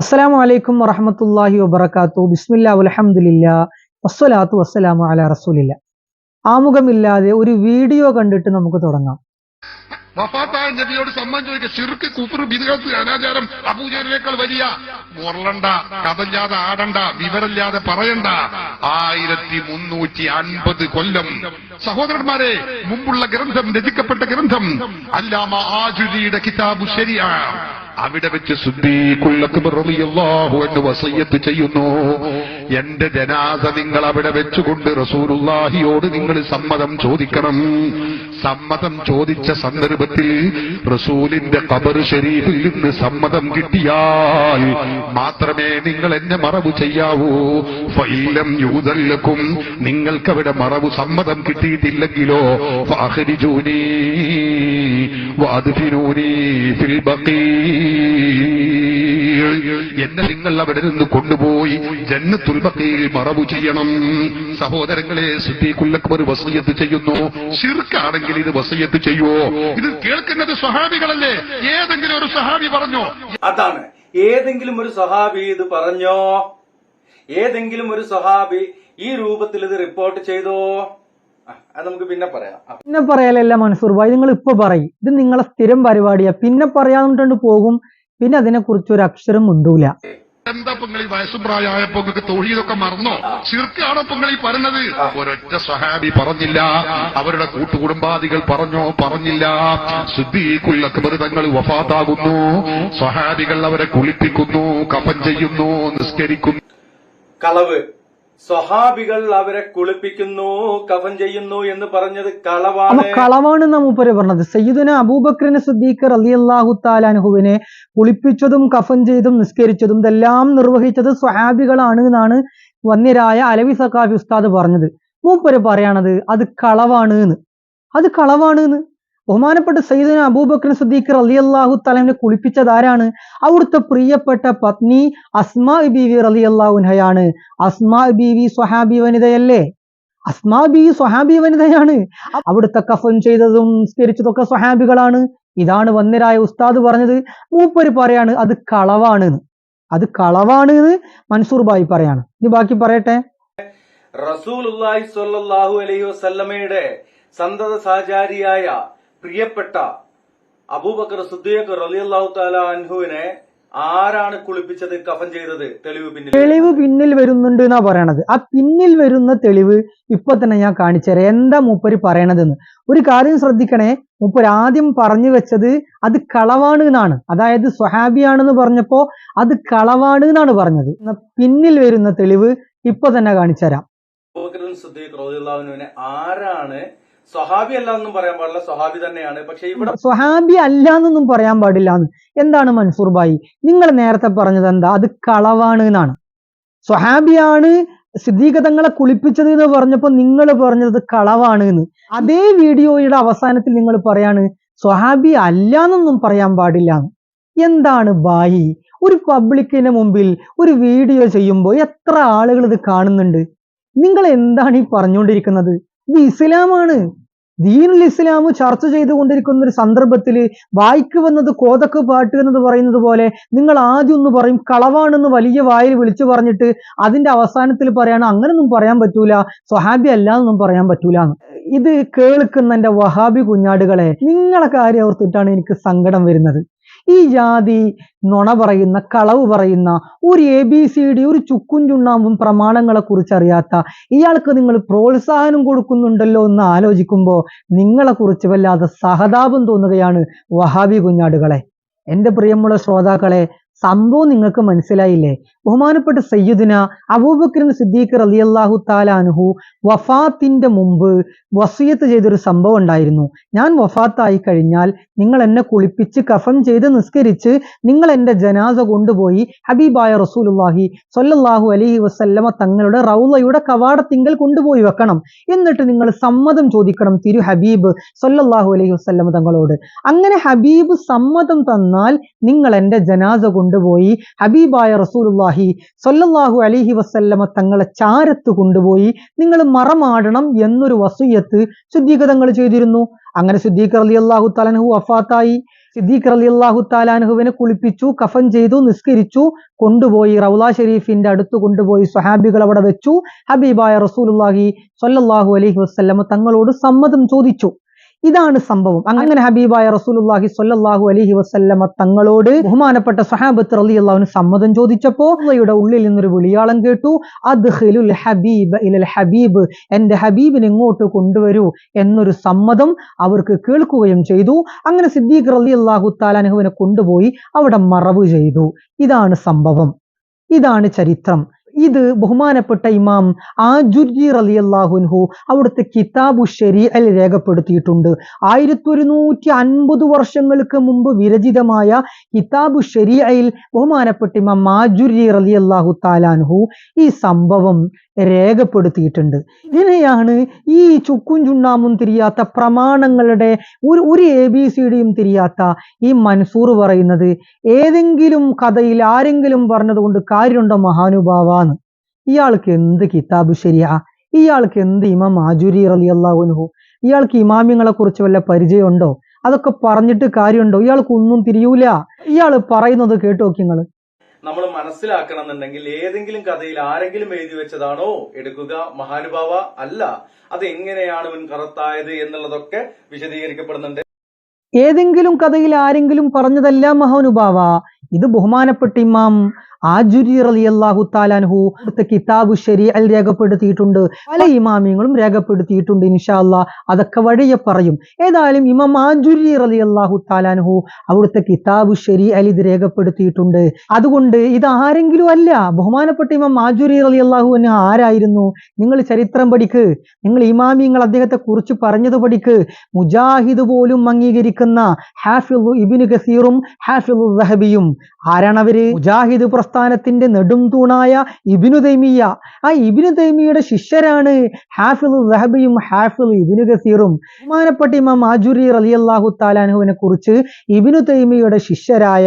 അസ്സലാമു അലൈക്കും വറഹമത്തല്ലാഹി വബർക്കാത്തു ബിസ്മില്ലാ അലഹമുല്ല വസ്സലാത്തു വസ്സലാമു അല റസൂലില്ല. ആമുഖമില്ലാതെ ഒരു വീഡിയോ കണ്ടിട്ട് നമുക്ക് തുടങ്ങാം. വഫാത്തായ നബിയോട് സമ്മാനം ചോദിക്കുക. ശിർക്ക് കുഫർ ബിദുകത്ത് അനാചാരം അബൂജാലിനേക്കാൾ വലിയ. മുരളണ്ട കഥല്ലാതെ ആടണ്ട വിവരമില്ലാതെ പറയണ്ട. ആയിരത്തി മുന്നൂറ്റി അൻപത് കൊല്ലം. സഹോദരന്മാരെ മുമ്പുള്ള ഗ്രന്ഥം രചിക്കപ്പെട്ട ഗ്രന്ഥം അല്ലാമ ആജുരിയുടെ കിതാബു ശരിയ. അവിടെ വെച്ച് സുദ്ദീഖുല്ലാഹു എന്ന് വസയ്യത്ത് ചെയ്യുന്നു. എന്റെ ജനാസ നിങ്ങൾ അവിടെ വെച്ചുകൊണ്ട് റസൂലുല്ലാഹിയോട് നിങ്ങൾ സമ്മതം ചോദിക്കണം. സമ്മതം ചോദിച്ച സന്ദർഭത്തിൽ റസൂലിന്റെ കബർ ഷെരീഫിൽ നിന്ന് സമ്മതം കിട്ടിയാൽ മാത്രമേ നിങ്ങൾ എന്നെ മറവ് ചെയ്യാവൂ. ഫൈലം യൂതല്ലക്കും നിങ്ങൾക്കവിടെ മറവ് സമ്മതം കിട്ടിയിട്ടില്ലെങ്കിലോ? ഫാഹരിജൂനീ വാദ്ഫിനൂനീ ഫിൽ ബഖീ. എന്നെ നിങ്ങൾ അവിടെ നിന്ന് കൊണ്ടുപോയി ജന്നത്തുൽ ബഖീൽ മറവു ചെയ്യണം. സഹോദരങ്ങളെ സിദ്ദീഖുല്ലക്ബർ വസയ്യത്ത് ചെയ്യുന്നു. ശിർക്കാണെങ്കിൽ ഇത് വസയ്യത്ത് ചെയ്യുവോ? ഇത് കേൾക്കുന്നത് സ്വഹാബികളല്ലേ? ഏതെങ്കിലും ഒരു സ്വഹാബി പറഞ്ഞോ? അതാണ്. ഏതെങ്കിലും ഒരു സഹാബി ഇത് പറഞ്ഞോ? ഏതെങ്കിലും ഒരു സഹാബി ഈ രൂപത്തിൽ ഇത് റിപ്പോർട്ട് ചെയ്തോ? അത് നമുക്ക് പിന്നെ പറയാം. പിന്നെ പറയാലല്ല മൻസൂർ ഭായി നിങ്ങൾ ഇപ്പൊ പറയും. ഇത് നിങ്ങളെ സ്ഥിരം പരിപാടിയാ. പിന്നെ പറയാന്നിട്ടുണ്ട് പോകും പിന്നെ അതിനെക്കുറിച്ച് ഒരു അക്ഷരം മുണ്ടൂല. എന്താ വയസ്സും തൊഴിലൊക്കെ മറന്നോ? ശിർക്കാണോ നിങ്ങൾ ഈ പറഞ്ഞത്? ഒരൊറ്റ സഹാബി പറഞ്ഞില്ല. അവരുടെ കൂട്ടുകുടുംബാദികൾ പറഞ്ഞോ? പറഞ്ഞില്ല. തങ്ങൾ വഫാത്താകുന്നു. സഹാബികൾ അവരെ കുളിപ്പിക്കുന്നു കഫൻ ചെയ്യുന്നു നിസ്കരിക്കുന്നു. കളവ്. സ്വഹാബികൾ അവരെ കുളിപ്പിക്കുന്നു കഫൻ ചെയ്യുന്നു എന്ന് പറഞ്ഞത് കളവാണ്. കളവാണ് മൂപ്പര് പറഞ്ഞത്. സയ്യിദുന അബൂബക്രിന് സുദ്ദീഖ് അള്ളാഹു താലാൻഹുവിനെ കുളിപ്പിച്ചതും കഫൻ ചെയ്തും നിസ്കരിച്ചതും ഇതെല്ലാം നിർവഹിച്ചത് സ്വഹാബികളാണ് എന്നാണ് വന്യരായ അലവി സക്കാഫി ഉസ്താദ് പറഞ്ഞത്. മൂപ്പര് പറയണത് അത് കളവാണ് എന്ന്. അത് കളവാണ് എന്ന്. ബഹുമാനപ്പെട്ട സയ്യിദിന അബൂബക്കർ സുദ്ദീഖ് റളിയല്ലാഹു അള്ളാഹു കുളിപ്പിച്ചത് ആരാണ്? അവിടുത്തെ പ്രിയപ്പെട്ട പത്നി അസ്മാ ബീവി റളിയല്ലാഹുൻഹയാണ് അസ്മാ ബീവി സ്വഹാബി വനിതയല്ലേ? അസ്മാ ബി സ്വഹാബി വനിതയാണ്. അവിടുത്തെ കഫൻ ചെയ്തതും സ്ഥിരിച്ചതൊക്കെ സ്വഹാബികളാണ്. ഇതാണ് വന്നിരായ ഉസ്താദ് പറഞ്ഞത്. മൂപ്പര് പറയാണ് അത് കളവാണ്. അത് കളവാണ് എന്ന് മൻസൂർ ബായി പറയാണ്. ഇനി ബാക്കി പറയട്ടെ. റസൂൽ അലൈഹി വസല്ലമയുടെ സന്തത സഹചാരിയായ പ്രിയപ്പെട്ട അബൂബക്കർ സുദ്ദീഖ് റളിയല്ലാഹു തആല അൻഹുവിനെ ആരാണ് കുളിപ്പിച്ചത് കഫൻ ചെയ്തത്? തെളിവ് പിന്നിൽ തെളിവ് പിന്നിൽ വരുന്നുണ്ട് എന്നാ പറയണത്. ആ പിന്നിൽ വരുന്ന തെളിവ് ഇപ്പൊ തന്നെ ഞാൻ കാണിച്ചുതരാം എന്താ മൂപ്പര് പറയണതെന്ന്. ഒരു കാര്യം ശ്രദ്ധിക്കണേ. മൂപ്പര് ആദ്യം പറഞ്ഞു വെച്ചത് അത് കളവാണ് എന്നാണ്. അതായത് സ്വഹാബിയാണെന്ന് പറഞ്ഞപ്പോ അത് കളവാണ് എന്നാണ് പറഞ്ഞത്. പിന്നിൽ വരുന്ന തെളിവ് ഇപ്പൊ തന്നെ കാണിച്ചുതരാം ആരാണ് സ്വഹാബി അല്ല എന്നും പറയാൻ പാടില്ല സ്വഹാബി തന്നെയാണ്. പക്ഷെ ഇവിടെ സ്വഹാബി അല്ല എന്നൊന്നും പറയാൻ പാടില്ല എന്താണ് മൻസൂർ ഭായി? നിങ്ങൾ നേരത്തെ പറഞ്ഞത് എന്താ? അത് കളവാണ് എന്നാണ്. സ്വഹാബിയാണ് സിദ്ധീകതങ്ങളെ തങ്ങളെ കുളിപ്പിച്ചത് എന്ന് പറഞ്ഞപ്പോ നിങ്ങൾ പറഞ്ഞത് കളവാണ് എന്ന്. അതേ വീഡിയോയുടെ അവസാനത്തിൽ നിങ്ങൾ പറയാണ് സ്വഹാബി അല്ല എന്നൊന്നും പറയാൻ പാടില്ല എന്താണ് ബായി ഒരു പബ്ലിക്കിന് മുമ്പിൽ ഒരു വീഡിയോ ചെയ്യുമ്പോൾ എത്ര ആളുകൾ ഇത് കാണുന്നുണ്ട്? നിങ്ങൾ എന്താണ് ഈ പറഞ്ഞുകൊണ്ടിരിക്കുന്നത്? ഇത് ഇസ്ലാമാണ്. ദീനുൽ ഇസ്ലാം ചർച്ച ചെയ്തുകൊണ്ടിരിക്കുന്ന ഒരു സന്ദർഭത്തിൽ വായിക്ക് വന്നത് കോതക്ക് പാട്ട് എന്നത് പറയുന്നത് പോലെ നിങ്ങൾ ആദ്യം ഒന്ന് പറയും കളവാണെന്ന് വലിയ വായിൽ വിളിച്ചു പറഞ്ഞിട്ട് അതിന്റെ അവസാനത്തിൽ പറയാണ് അങ്ങനൊന്നും പറയാൻ പറ്റൂല സ്വഹാബി അല്ല എന്നൊന്നും പറയാൻ പറ്റൂല. ഇത് കേൾക്കുന്ന എന്റെ വഹാബി കുഞ്ഞാടുകളെ നിങ്ങളെ കാര്യം ഓർത്തിട്ടാണ് എനിക്ക് സങ്കടം വരുന്നത്. ഈ ജാതി നുണ പറയുന്ന കളവ് പറയുന്ന ഒരു എ ബി സി ഡി ഒരു ചുക്കും ചുണ്ണാമ്പും പ്രമാണങ്ങളെ കുറിച്ച് അറിയാത്ത ഇയാൾക്ക് നിങ്ങൾ പ്രോത്സാഹനം കൊടുക്കുന്നുണ്ടല്ലോ എന്ന് ആലോചിക്കുമ്പോൾ നിങ്ങളെ കുറിച്ച് വല്ലാതെ സഹതാപം തോന്നുകയാണ് വഹാബി കുഞ്ഞാടുകളെ. എന്റെ പ്രിയമുള്ള ശ്രോതാക്കളെ സംഭവം നിങ്ങൾക്ക് മനസ്സിലായില്ലേ? ബഹുമാനപ്പെട്ട സയ്യിദിന അബൂബക്കറിൻ സിദ്ദീഖ് റളിയല്ലാഹു താലാനുഹു വഫാത്തിന്റെ മുമ്പ് വസിയത്ത് ചെയ്തൊരു സംഭവം ഉണ്ടായിരുന്നു. ഞാൻ വഫാത്തായി കഴിഞ്ഞാൽ നിങ്ങൾ എന്നെ കുളിപ്പിച്ച് കഫം ചെയ്ത് നിസ്കരിച്ച് നിങ്ങൾ എന്റെ ജനാസ കൊണ്ടുപോയി ഹബീബായ റസൂലുള്ളാഹി സൊല്ലാഹു അലഹി വസ്ല്ലമ തങ്ങളുടെ റൗലയുടെ കവാടത്തിങ്കൽ കൊണ്ടുപോയി വെക്കണം. എന്നിട്ട് നിങ്ങൾ സമ്മതം ചോദിക്കണം തിരു ഹബീബ് സൊല്ലാഹു അലഹി വസ്ല്ലമ തങ്ങളോട്. അങ്ങനെ ഹബീബ് സമ്മതം തന്നാൽ നിങ്ങൾ എന്റെ ജനാസ കൊണ്ടുപോയി. ഹബീബായ റസൂലുള്ളാഹി സൊല്ലാഹു അലിഹി വസല്ലമ തങ്ങളെ ചാരത്ത് കൊണ്ടുപോയി. നിങ്ങൾ മറമാടണം എന്നൊരു വസൂയത്ത് ശുദ്ധീകൃതങ്ങൾ ചെയ്തിരുന്നു. അങ്ങനെ സിദ്ദീഖ് അള്ളാഹു തലനഹു വഫാത്തായി. സിദ്ദീഖ് അലി അള്ളാഹു താലാൻഹുവിനെ കുളിപ്പിച്ചു കഫൻ ചെയ്തു നിസ്കരിച്ചു കൊണ്ടുപോയി. റൗല ഷെരീഫിന്റെ അടുത്ത് കൊണ്ടുപോയി. സ്വഹാബികൾ അവിടെ വെച്ചു. ഹബീബായ റസൂലുള്ളാഹി സൊല്ലാഹു അലഹി വസല്ലമ തങ്ങളോട് സമ്മതം ചോദിച്ചു. ഇതാണ് സംഭവം. അങ്ങനെ ഹബീബായ റസൂലുള്ളാഹി സ്വല്ലല്ലാഹു അലൈഹി വസല്ലമ തങ്ങളോട് ബഹുമാനപ്പെട്ട സഹാബത്ത് റളിയല്ലാഹുവിന് സമ്മതം ചോദിച്ചപ്പോൾ അള്ളയുടെ ഉള്ളിൽ നിന്നൊരു വിളിയാളം കേട്ടു. അദ്ഖിലുൽ ഹബീബ് ഇലൽ ഹബീബ് എന്റെ ഹബീബിനെ ഇങ്ങോട്ട് കൊണ്ടുവരൂ എന്നൊരു സമ്മതം അവർക്ക് കേൾക്കുകയും ചെയ്തു. അങ്ങനെ സിദ്ദീഖ് റളിയല്ലാഹു താലാനുഹുവിനെ കൊണ്ടുപോയി അവിടെ മറവ് ചെയ്തു. ഇതാണ് സംഭവം. ഇതാണ് ചരിത്രം. ഇത് ബഹുമാനപ്പെട്ട ഇമാം ആജുർജി റലി അള്ളാഹുൻഹു അവിടുത്തെ കിതാബു ഷരീഅൽ രേഖപ്പെടുത്തിയിട്ടുണ്ട്. ആയിരത്തി ഒരുന്നൂറ്റി അൻപത് വർഷങ്ങൾക്ക് മുമ്പ് വിരചിതമായ കിതാബു ഷരീഅയിൽ ബഹുമാനപ്പെട്ട ഇമാം ആജുർജി അള്ളാഹു താലാൻഹു ഈ സംഭവം രേഖപ്പെടുത്തിയിട്ടുണ്ട്. ഇതിനെയാണ് ഈ ചുക്കും ചുണ്ണാമും തിരിയാത്ത പ്രമാണങ്ങളുടെ ഒരു ഒരു എ ബി സി ഡിയും തിരിയാത്ത ഈ മൻസൂർ പറയുന്നത് ഏതെങ്കിലും കഥയിൽ ആരെങ്കിലും പറഞ്ഞതുകൊണ്ട് കാര്യമുണ്ടോ മഹാനുഭാവാന്ന് ഇയാൾക്ക് എന്ത് കിതാബ് ശരിയാ? ഇയാൾക്ക് എന്ത് ഇമാം ആജുരി റലി അള്ളാഹുനുഹു ഇയാൾക്ക് ഇമാമിങ്ങളെ കുറിച്ച് വല്ല പരിചയമുണ്ടോ? അതൊക്കെ പറഞ്ഞിട്ട് കാര്യമുണ്ടോ? ഇയാൾക്ക് ഒന്നും തിരിയൂല. ഇയാൾ പറയുന്നത് കേട്ടു നോക്കി നിങ്ങൾ. നമ്മൾ മനസ്സിലാക്കണം എന്നുണ്ടെങ്കിൽ ഏതെങ്കിലും കഥയിൽ ആരെങ്കിലും എഴുതി വെച്ചതാണോ എടുക്കുക? മഹാനുഭാവ അല്ല. അത് എങ്ങനെയാണ് മുൻ കറത്തായത് എന്നുള്ളതൊക്കെ വിശദീകരിക്കപ്പെടുന്നുണ്ട്. ഏതെങ്കിലും കഥയിൽ ആരെങ്കിലും പറഞ്ഞതല്ല മഹാനുഭാവ. ഇത് ബഹുമാനപ്പെട്ട ഇമാം ആജുരി റലി അള്ളാഹു താലാൻഹു അടുത്ത കിതാബ് ശരി അൽ രേഖപ്പെടുത്തിയിട്ടുണ്ട്. പല ഇമാമിയങ്ങളും രേഖപ്പെടുത്തിയിട്ടുണ്ട് ഇൻഷാല്ല അതൊക്കെ വഴിയെ പറയും. ഏതായാലും ഇമാം ആജുരി റലി അള്ളാഹു താലാൻഹു അവിടുത്തെ കിതാബ് ശരി അലി ഇത് രേഖപ്പെടുത്തിയിട്ടുണ്ട്. അതുകൊണ്ട് ഇത് ആരെങ്കിലും അല്ല ബഹുമാനപ്പെട്ട ഇമാം ആജുരി റലി അള്ളാഹു എന്നെ ആരായിരുന്നു? നിങ്ങൾ ചരിത്രം പഠിക്ക്. നിങ്ങൾ ഇമാമിയങ്ങൾ അദ്ദേഹത്തെ കുറിച്ച് പറഞ്ഞത് പഠിക്ക്. മുജാഹിദ് പോലും അംഗീകരിക്കുന്ന ഹാഫിളു ഇബിന് ഗസീറും ഹാഫിളു ദഹബിയും. ആരാണവര് മുജാഹിദ് പ്രസ്ഥാനത്തിന്റെ നെടും തൂണായ ഇബിനു തൈമിയ ആ ഇബിനു തൈമിയുടെ ശിഷ്യരാണ് ഹാഫിളു ദഹബിയും ഹാഫിളു ഇബിനു ഗസീറും ബഹുമാനപ്പെട്ട ഇമാം ആജുരി റളിയല്ലാഹു താലാനുവിനെ കുറിച്ച് ഇബിനു തൈമിയുടെ ശിഷ്യരായ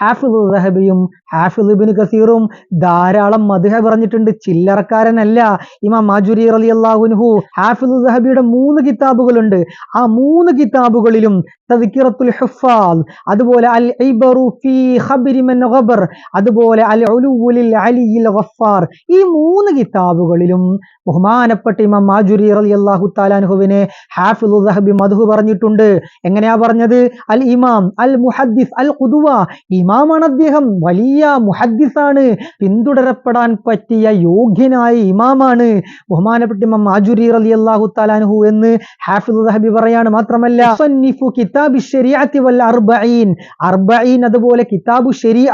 ഹാഫിളു ദഹബിയും ഹാഫിൾ ഇബിന് ഗസീറും ധാരാളം മധുഹ പറഞ്ഞിട്ടുണ്ട്. ചില്ലറക്കാരനല്ല ഇമാം ആജുരി റലി അള്ളാഹുനുഹു ഹാഫിളു ദഹബിയുടെ മൂന്ന് കിതാബുകളുണ്ട്. ആ മൂന്ന് കിതാബുകളിലും തദ്കിറത്തുൽ ഹുഫാദ്. അതുപോലെ അൽ ഇബറു ഫീ ഖബരി മൻ ഖബർ. അതുപോലെ അൽ ഉലുവുലിൽ അലിയിൽ ഗഫാർ ഈ മൂന്ന് കിതാബുകളിലും ബഹുമാനപ്പെട്ട ഇമാം മാജുരി റളിയല്ലാഹു താലാൻഹുവിനെ ഹാഫിദ് ദഹബി മധു പറഞ്ഞിട്ടുണ്ട്. എങ്ങനെയാ പറഞ്ഞത്? അൽ ഇമാം അൽ മുഹദ്ദിസ് അൽ ഖുദുവ ഇമാമാണ് അദ്ദേഹം. വലിയ മുഹദ്ദിസാണ്. പിന്തുടരപ്പെടാൻ പറ്റിയ യോഗ്യനായ ഇമാമാണ്. ബഹുമാനപ്പെട്ട ഇമാം മാജുരി റളിയല്ലാഹു താലാൻഹു എന്ന് ഹാഫിളു ദഹബി പറയാണ് മാത്രമല്ല. മുസന്നിഫു കിതാബി അർബഈൻ. അർബഈൻ അതുപോലെ കിതാബു ഷെരിയ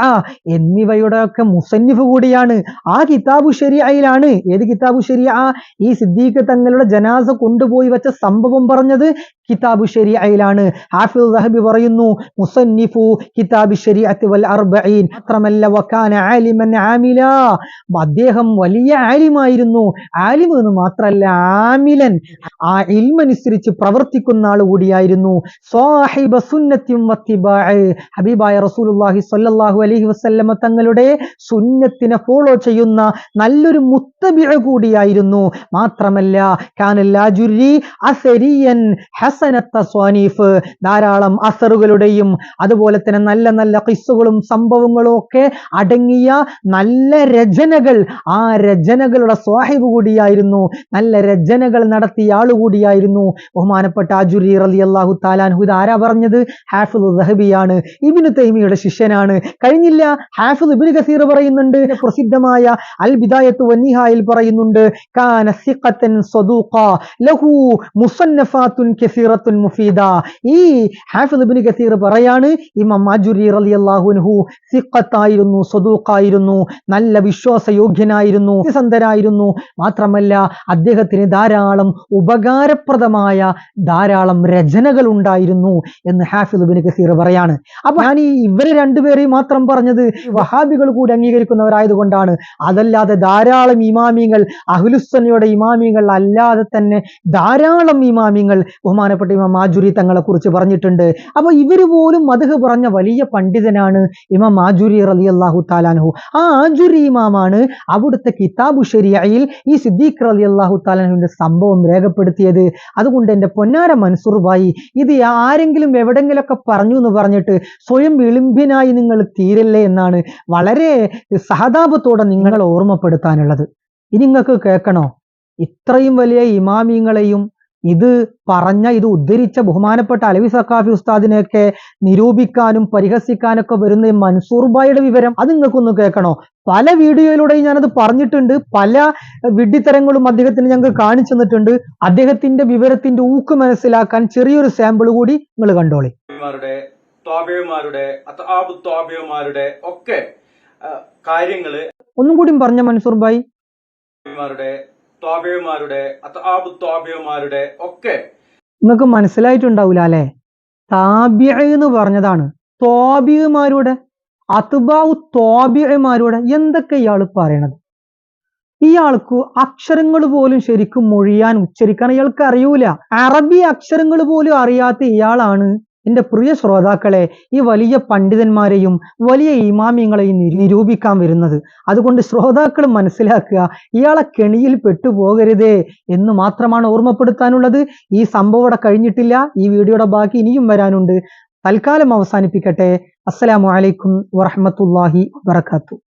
എന്നിവയുടെ ഒക്കെ മുസന്നിഫ് കൂടിയാണ്. ആ കിതാബു ഷെരിയയിലാണ് ഏത് കിതാബു ഷെരിയ ഈ സിദ്ദീഖ് തങ്ങളുടെ ജനാസ കൊണ്ടുപോയി വെച്ച സംഭവം പറഞ്ഞത് കിതാബു ഷെരിയയിലാണ് ഹാഫിദ് സഹബി പറയുന്നു മുസന്നിഫു കിതാബി ശരീഅത്തി വൽ അർബഈൻ. മാത്രമല്ല ആലിമൻ ആമില. അദ്ദേഹം വലിയ ആലിമായിരുന്നു. ആലിം എന്ന് മാത്രമല്ല ആമിലൻ. ആ ഇൽമനുസരിച്ച് പ്രവർത്തിക്കുന്ന ആൾ കൂടിയായിരുന്നു. സ്വാഹിബ സുന്നത്തിയും. ഹബീബായ റസൂലുള്ളാഹി സ്വല്ലല്ലാഹു അലൈഹി വസല്ലമ തങ്ങളുടെ സുന്നത്തിനെ ഫോളോ ചെയ്യുന്ന നല്ലൊരു മുത്തബിഅ കൂടിയായിരുന്നു. മാത്രമല്ല കാനല്ലാജുരി അസരിയൻ ഹസനത്ത സ്വാനീഫ്. ധാരാളം അസറുകളുടെയും അതുപോലെ തന്നെ നല്ല നല്ല കിസ്സുകളും സംഭവങ്ങളും ഒക്കെ അടങ്ങിയ നല്ല രചനകൾ. ആ രചനകളുടെ സ്വാഹിബ് കൂടിയായിരുന്നു. നല്ല രചനകൾ നടത്തിയ ആളുകൂടിയായിരുന്നു ബഹുമാനപ്പെട്ട അജുരി റലി അള്ളാഹു താലാൻഹു ആരാ പറഞ്ഞത്? ഹാഫിൽ ദഹബിയാണ്. ഇബിന് തൈമിയുടെ ശിഷ്യനാണ്. കഴിഞ്ഞില്ല ഹാഫിൽ ഇബിന് കസീർ പറയുന്നുണ്ട്. പ്രസിദ്ധമായ അൽ ബിദായത്ത് വന്നിഹായിൽ പറയുന്നുണ്ട്. ലഹു മുസന്നഫാത്തുൻ കസീറത്തുൻ മുഫീദ. ഈ ഹാഫിദ് ഇബ്നു കസീർ പറയാണ് ഇമാം മാജുരി റളിയല്ലാഹുൻഹു സിഖത്തായിരുന്നു സ്വദൂഖായിരുന്നു നല്ല വിശ്വാസയോഗ്യനായിരുന്നു സന്ധനായിരുന്നു മാത്രമല്ല അദ്ദേഹത്തിന് ധാരാളം ഉപകാരപ്രദമായ ധാരാളം രചനകൾ ഉണ്ടായിരുന്നു എന്ന് ഹാഫിദ് ഇബ്നു കസീർ പറയാണ്. അപ്പൊ ഞാൻ ഈ ഇവരെ രണ്ടുപേരെയും മാത്രം പറഞ്ഞത് വഹാബികൾ കൂടി അംഗീകരിക്കുന്നവരായതുകൊണ്ടാണ്. അതല്ലാതെ ധാരാളം ഇമാമിങ്ങൾ അഹ്ലുസ്സന്നയുടെ ഇമാമിങ്ങൾ അല്ലാതെ തന്നെ ധാരാളം ഇമാമിങ്ങൾ ബഹുമാനപ്പെട്ട ഇമാം മാജുരി തങ്ങളെ കുറിച്ച് പറഞ്ഞിട്ടുണ്ട്. അപ്പൊ ഇവർ പോലും മധുഹ് പറഞ്ഞ വലിയ പണ്ഡിതനാണ് ഇമാം മാജുരി റലി അള്ളാഹു താലാൻഹു ആ ആജുരി ഇമാമാണ് അവിടുത്തെ കിതാബു ശരിയയിൽ ഈ സിദ്ദീഖ് റലി അള്ളാഹു താലാൻഹുവിന്റെ സംഭവം രേഖപ്പെടുത്തിയത്. അതുകൊണ്ട് എന്റെ പൊന്നാര മൻസൂർ ഭായി ഇത് ആരെങ്കിലും എവിടെങ്കിലൊക്കെ പറഞ്ഞു എന്ന് പറഞ്ഞിട്ട് സ്വയം വിളിമ്പിനായി നിങ്ങൾ തീരല്ലേ എന്നാണ് വളരെ സഹതാപത്തോടെ നിങ്ങളെ ഓർമ്മപ്പെടുത്താനുള്ളത്. ഇനി നിങ്ങൾക്ക് കേൾക്കണോ? ഇത്രയും വലിയ ഇമാമിങ്ങളെയും ഇത് പറഞ്ഞ ഇത് ഉദ്ധരിച്ച ബഹുമാനപ്പെട്ട അലവി സക്കാഫി ഉസ്താദിനെയൊക്കെ നിരൂപിക്കാനും പരിഹസിക്കാനൊക്കെ വരുന്ന ഈ മൻസൂർ ബായിയുടെ വിവരം അത് നിങ്ങൾക്കൊന്ന് കേൾക്കണോ? പല വീഡിയോയിലൂടെയും ഞാനത് പറഞ്ഞിട്ടുണ്ട്. പല വിഡ്ഢിത്തരങ്ങളും അദ്ദേഹത്തിന് ഞങ്ങൾ കാണിച്ചു തന്നിട്ടുണ്ട്. അദ്ദേഹത്തിന്റെ വിവരത്തിന്റെ ഊക്ക് മനസ്സിലാക്കാൻ ചെറിയൊരു സാമ്പിൾ കൂടി നിങ്ങൾ കണ്ടോളി. മാരുടെ ത്വാബിയമാരുടെ അത്താബ് ത്വാബിയമാരുടെ ഒക്കെ കാര്യങ്ങൾ ഒന്നും കൂടി പറഞ്ഞ മൻസൂർ ബായി മാരുടെ ത്വാബിയമാരുടെ അത്താബ് ഒക്കെ നിങ്ങൾക്ക് മനസ്സിലായിട്ടുണ്ടാവില്ല അല്ലെ? താബിയ എന്ന് പറഞ്ഞതാണ്. തോബിയമാരുടെ അത്ബാവു തോബിയമാരുടെ എന്തൊക്കെ ഇയാൾ പറയണത്? ഇയാൾക്ക് അക്ഷരങ്ങൾ പോലും ശരിക്കും മൊഴിയാൻ ഉച്ചരിക്കാൻ ഇയാൾക്ക് അറിയൂല. അറബി അക്ഷരങ്ങൾ പോലും അറിയാത്ത ഇയാളാണ് എന്റെ പ്രിയ ശ്രോതാക്കളെ ഈ വലിയ പണ്ഡിതന്മാരെയും വലിയ ഇമാമ്യങ്ങളെയും നിരു- നിരൂപിക്കാൻ വരുന്നത്. അതുകൊണ്ട് ശ്രോതാക്കൾ മനസ്സിലാക്കുക ഇയാളെ കെണിയിൽ പെട്ടുപോകരുതേ എന്ന് മാത്രമാണ് ഓർമ്മപ്പെടുത്താനുള്ളത്. ഈ സംഭവം ഇവിടെ കഴിഞ്ഞിട്ടില്ല. ഈ വീഡിയോയുടെ ബാക്കി ഇനിയും വരാനുണ്ട്. തൽക്കാലം അവസാനിപ്പിക്കട്ടെ. അസ്സലാമു അലൈക്കും വറഹ്മത്തുള്ളാഹി വബറകാതുഹു